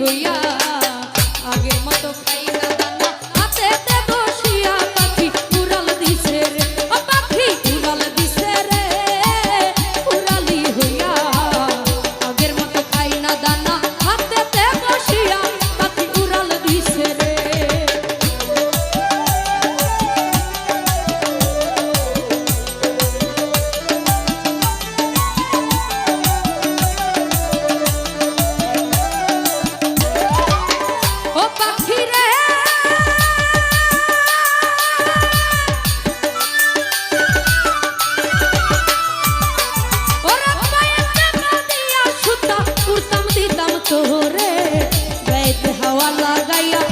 হইয়া লাগাইয়া